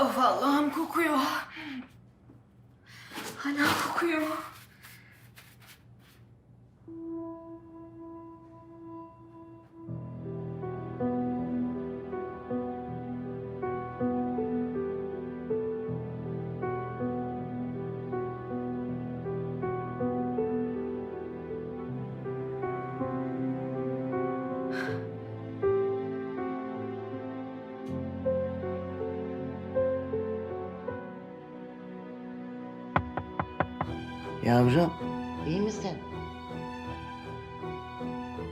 Of Allah'ım kokuyor. Hala kokuyor. Yavrum, iyi misin?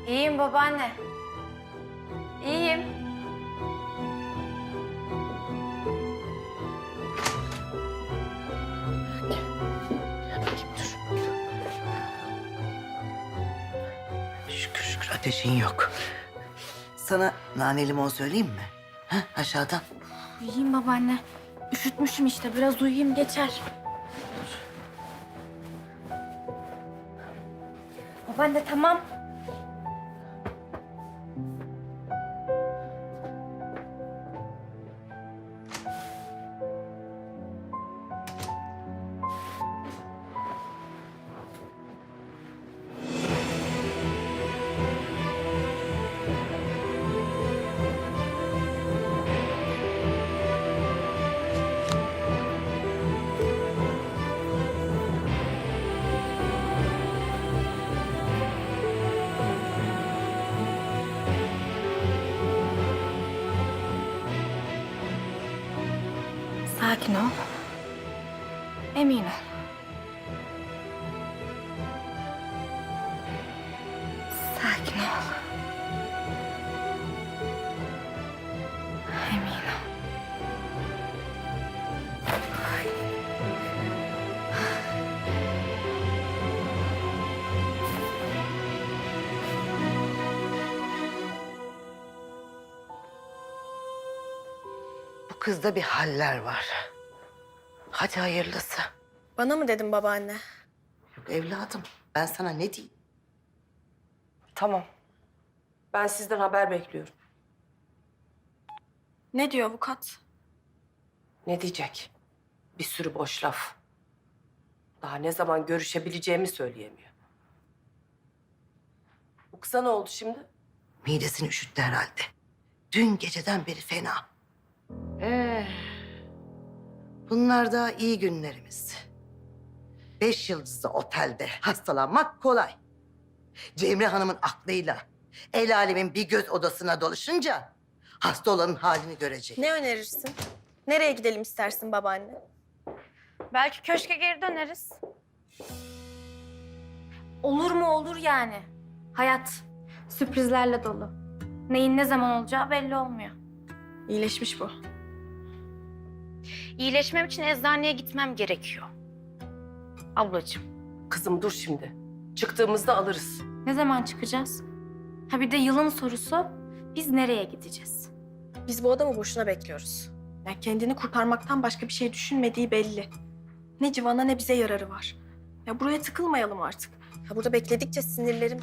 İyiyim babaanne. İyiyim. Şükür şükür ateşin yok. Sana nane limon söyleyeyim mi? Ha, aşağıdan. İyiyim babaanne. Üşütmüşüm işte. Biraz uyuyayım geçer. Babaanne tamam. Sakin ol. Emin ol. Sakin ol. Kızda bir haller var. Hadi hayırlısı. Bana mı dedin babaanne? Yok evladım, ben sana ne diyeyim? Tamam. Ben sizden haber bekliyorum. Ne diyor avukat? Ne diyecek? Bir sürü boş laf. Daha ne zaman görüşebileceğimi söyleyemiyor. Bu kıza ne oldu şimdi? Midesini üşüttü herhalde. Dün geceden beri fena. Ee, bunlar da iyi günlerimiz. Beş yıldızlı otelde hastalanmak kolay. Cemre Hanım'ın aklıyla el alemin bir göz odasına dolaşınca hasta olanın halini görecek. Ne önerirsin? Nereye gidelim istersin babaanne? Belki köşke geri döneriz. Olur mu olur yani. Hayat sürprizlerle dolu. Neyin ne zaman olacağı belli olmuyor. İyileşmiş bu. İyileşmem için eczaneye gitmem gerekiyor. Ablacığım, Kızım dur şimdi. Çıktığımızda alırız. ne zaman çıkacağız? Ha bir de yılın sorusu, biz nereye gideceğiz? Biz bu adamı boşuna bekliyoruz. Ya kendini kurtarmaktan başka bir şey düşünmediği belli. Ne Civan'a ne bize yararı var. Ya buraya tıkılmayalım artık. Ya burada bekledikçe sinirlerim...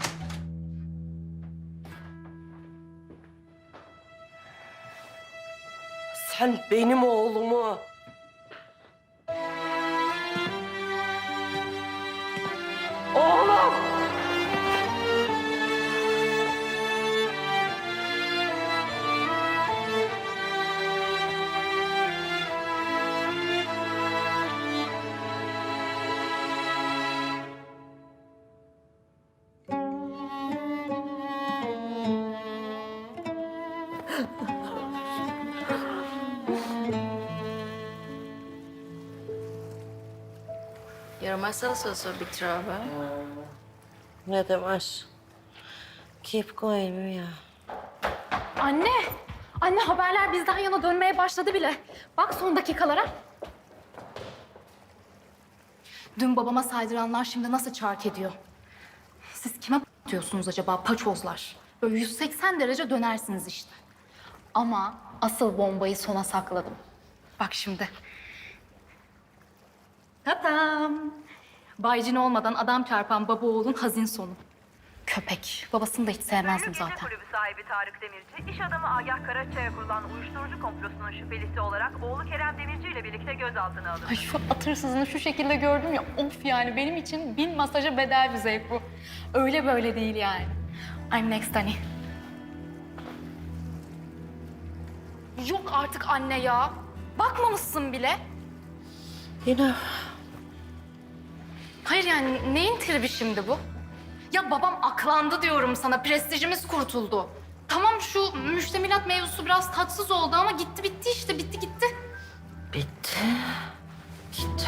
Sen benim oğlumu... Gör myself also a big trouble. Ne demek? Keep going ya. Anne! Anne haberler bizden yana dönmeye başladı bile. Bak son dakikalara. Dün babama saydıranlar şimdi nasıl çark ediyor? Siz kime diyorsunuz acaba paçozlar? Böyle 180 derece dönersiniz işte. Ama asıl bombayı sona sakladım. Bak şimdi. Tatam. Baycin olmadan adam çarpan baba oğlun hazin sonu. Köpek. Babasını da hiç sevmezdim gece zaten. kulübü sahibi Tarık Demirci, iş adamı Agah Karaçay'a kurulan uyuşturucu komplosunun şüphelisi olarak oğlu Kerem Demirci ile birlikte gözaltına alındı. Ay şu atırsızını şu şekilde gördüm ya of yani benim için bin masaja bedel bir zevk bu. Öyle böyle değil yani. I'm next honey. Yok artık anne ya. Bakmamışsın bile. Yine Hayır yani neyin tribi şimdi bu? Ya babam aklandı diyorum sana. Prestijimiz kurtuldu. Tamam şu müştemilat mevzusu biraz tatsız oldu ama gitti bitti işte bitti gitti. bitti. Gitti.